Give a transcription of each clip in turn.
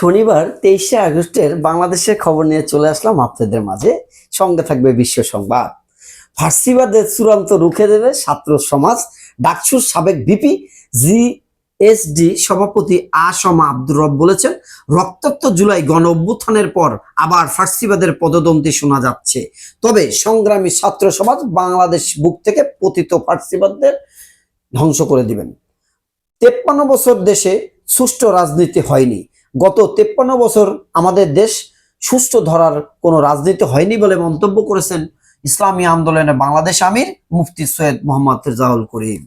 শনিবার তেইশে আগস্টের বাংলাদেশের খবর নিয়ে চলে আসলাম আপনাদের মাঝে। সঙ্গে থাকবে বিশ্ব সংবাদ। ফার্সিবাদের চূড়ান্ত রুখে দেবে ছাত্র সমাজ। ডাকসুর সাবেক বিপি জি এসডি সভাপতি আসমা আব্দুর রব বলেছেন, রক্তাক্ত জুলাই গণ অভ্যুত্থানের পর আবার ফার্সিবাদের পদদন্তি শোনা যাচ্ছে। তবে সংগ্রামী ছাত্র সমাজ বাংলাদেশ বুক থেকে পতিত ফার্সিবাদদের ধ্বংস করে দিবেন। তেপ্পান্ন বছর দেশে সুষ্ঠু রাজনীতি হয়নি। গত তেপ্পান্ন বছর আমাদের দেশ সুষ্ঠু ধরার কোনো রাজনীতি হয়নি বলে মন্তব্য করেছেন ইসলামী আন্দোলনে বাংলাদেশ আমির মুফতি সৈয়দ মোহাম্মদ রেজাউল করিম।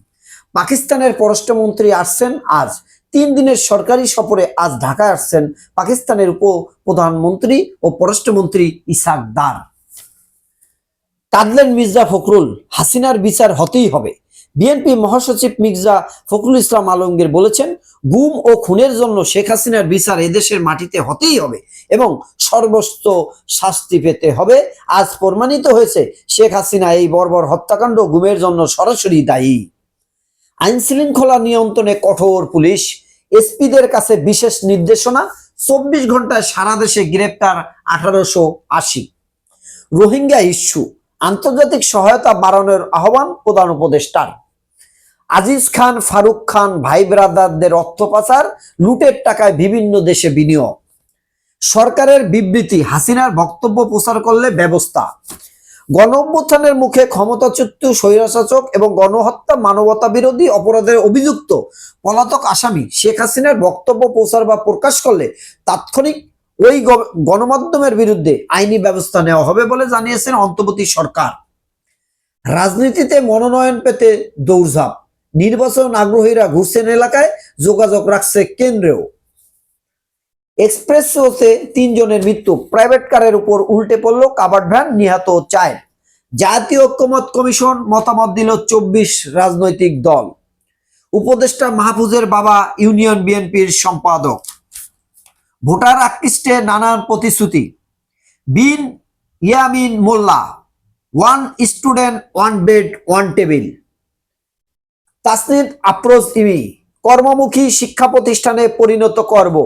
পাকিস্তানের পররাষ্ট্রমন্ত্রী আসছেন আজ। তিন দিনের সরকারি সফরে আজ ঢাকায় আসছেন পাকিস্তানের উপ প্রধানমন্ত্রী ও পররাষ্ট্রমন্ত্রী ইসাক দার। কাদলেন মির্জা ফখরুল হাসিনার বিচার হতেই হবে। বিএনপি মহাসচিব মির্জা ফখরুল ইসলাম আলমগীর বলেছেন, গুম ও খুনের জন্য শেখ হাসিনার বিচার এদেশের মাটিতে হতেই হবে এবং সর্বস্ত শাস্তি পেতে হবে। আজ প্রমাণিত হয়েছে, শেখ হাসিনা এই বর্বর হত্যাকাণ্ড গুমের জন্য সরাসরি দায়ী। আইন শৃঙ্খলা নিয়ন্ত্রণে কঠোর পুলিশ, এসপিদের কাছে বিশেষ নির্দেশনা, চব্বিশ ঘন্টায় সারা দেশে গ্রেপ্তার আঠারোশো আশি। রোহিঙ্গা ইস্যু আন্তর্জাতিক সহায়তা বাড়ানোর আহ্বান প্রধান উপদেষ্টার। আজিজ খান, ফারুক খান, ভাই ব্রাদারদের অর্থ পাচার, লুটের টাকায় বিভিন্ন দেশে বিনিয়োগ। সরকারের বিবৃতি, হাসিনার বক্তব্য প্রচার করলে ব্যবস্থা। গণঅভ্যুত্থানের মুখে ক্ষমতাচ্যুত স্বৈরাশাসক এবং গণহত্যা মানবতা বিরোধী অপরাধের অভিযুক্ত পলাতক আসামি শেখ হাসিনার বক্তব্য প্রচার বা প্রকাশ করলে তাৎক্ষণিক ওই গণমাধ্যমের বিরুদ্ধে আইনি ব্যবস্থা নেওয়া হবে বলে জানিয়েছেন অন্তর্বর্তী সরকার। রাজনীতিতে মনোনয়ন পেতে দৌড়ঝাঁপ। নির্বাচন আগ্রহীরা ঘুরছেন এলাকায়, যোগাযোগ রাখছে কেন্দ্রেও। এক্সপ্রেসওতে তিনজনের মৃত্যু, প্রাইভেট কারের উপর উল্টে পড়ল, কাবার্ড ভ্যান নিহত চায় জাতীয় ঐক্যমত কমিশন মতামত দিল চব্বিশ রাজনৈতিক দল। উপদেষ্টা মাহফুজের বাবা ইউনিয়ন বিএনপির সম্পাদক। ভোটার আকৃষ্টে নানান প্রতিশ্রুতি। Bin Yamin Molla, one student, one bed, one table. Tasnid Afroz Emi, কর্মমুখী শিক্ষা প্রতিষ্ঠানে পরিণত করব।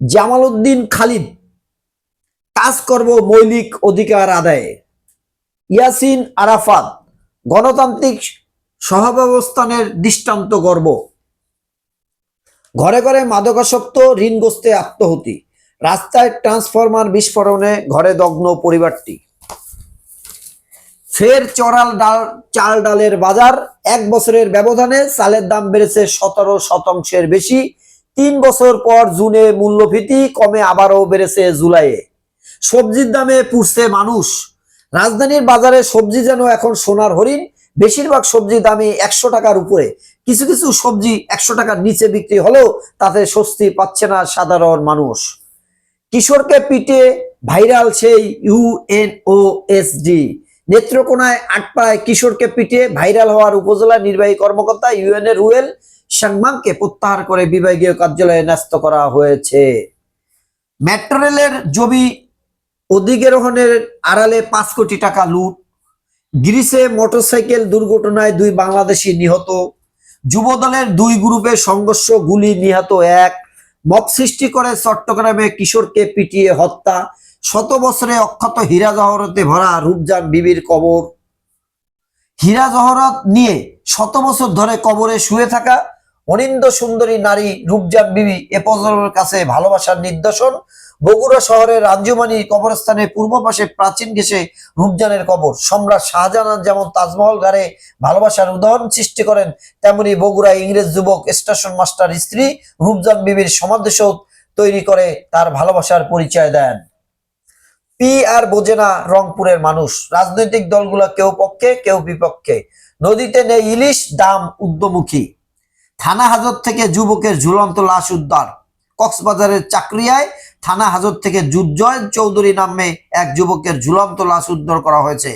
জামালউদ্দিন খালিদ, কাজ করব মৌলিক অধিকার আদায়ে। ইয়াসিন আরাফাত, গণতান্ত্রিক সহাবস্থানের দৃষ্টান্ত গর্ব। ঘরে ঘরে মাদকাসক্ত, ঋণগ্রস্তে আত্মহতি। রাস্তায় ট্রান্সফরমার বিস্ফোরণে ঘরে দগ্ন পরিবারটি। ফের চড়াল ডাল, চাল ডালের বাজার। এক বছরের ব্যবধানে চালের দাম বেড়েছে সতেরো শতাংশের বেশি। তিন বছর পর জুনে মূল্যভীতি কমে আবারও বেড়েছে জুলাইয়ে। সবজির দামে পুষছে মানুষ। রাজধানীর বাজারে সবজি যেন এখন সোনার হরিণ, বেশিরভাগ সবজি দামে একশো টাকার উপরে। কিছু কিছু সবজি একশো টাকার নিচে বিক্রি হলেও তাতে স্বস্তি পাচ্ছে না সাধারণ মানুষ। কিশোরকে পিটে ভাইরাল সেই ইউএনওএসডি নেত্রকোনায় আটপাড়ায় কিশোরকে পিটিয়ে ভাইরাল হওয়ার উপজেলা নির্বাহী কর্মকর্তা ইউএনএ রুয়েল সাংমাংকে প্রত্যাহার করে বিভাগীয় কার্যালয়ে ন্যস্ত করা হয়েছে। মেট্রো রেলের জমি অধিগ্রহণের আড়ালে পাঁচ কোটি টাকা লুট। গ্রিসে মোটরসাইকেল দুর্ঘটনায় দুই বাংলাদেশি নিহত। যুবদলের দুই গ্রুপের সংঘর্ষ গুলি নিহত এক। মব সৃষ্টি করে চট্টগ্রামে কিশোরকে পিটিয়ে হত্যা। শত বছরে অক্ষত হীরা জহরতে ভরা রূপজান বিবির কবর। হীরা জহরত নিয়ে শত বছর ধরে কবরে শুয়ে থাকা অনিন্দ সুন্দরী নারী রূপজান বিবি এ প্রজন্মের কাছে ভালোবাসার নিদর্শন। বগুড়া শহরের রাজ্যমানী কবরস্থানে পূর্ব পাশে প্রাচীন ঘেসে রূপজানের কবর। সম্রাট শাহজাহান যেমন তাজমহল গাড়ে ভালোবাসার উদাহরণ সৃষ্টি করেন, তেমনি বগুড়া ইংরেজ যুবক স্টেশন মাস্টার স্ত্রী রূপজান বিবির সমাবেশও তৈরি করে তার ভালোবাসার পরিচয় দেন। পি আর বোঝে না রংপুরের মানুষ। রাজনৈতিক দলগুলো কেউ পক্ষে, কেউ বিপক্ষে। নদীতে নেই ইলিশ, দাম উদ্যমুখী থানা হাজত থেকে যুবকের ঝুলন্ত লাশ উদ্ধার। কক্সবাজারের চাকরিয়ায় থানা হাজত থেকে যুজ্জয় চৌধুরী নামে এক যুবকের ঝুলন্ত লাশ উদ্ধার করা হয়েছে।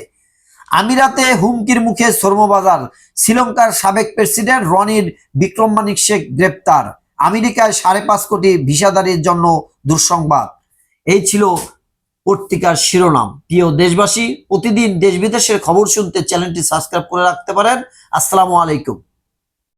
আমিরাতে হুমকির মুখে শ্রমবাজার, শ্রীলঙ্কার সাবেক প্রেসিডেন্ট রনির বিক্রম মানিক শেখ গ্রেপ্তার। আমেরিকায় সাড়ে পাঁচ কোটি ভিসাদারির জন্য দুঃসংবাদ। এই ছিল পত্রিকার শিরোনাম। প্রিয় দেশবাসী, প্রতিদিন দেশ বিদেশের খবর শুনতে চ্যানেলটি সাবস্ক্রাইব করে রাখতে পারেন। আসসালামু আলাইকুম।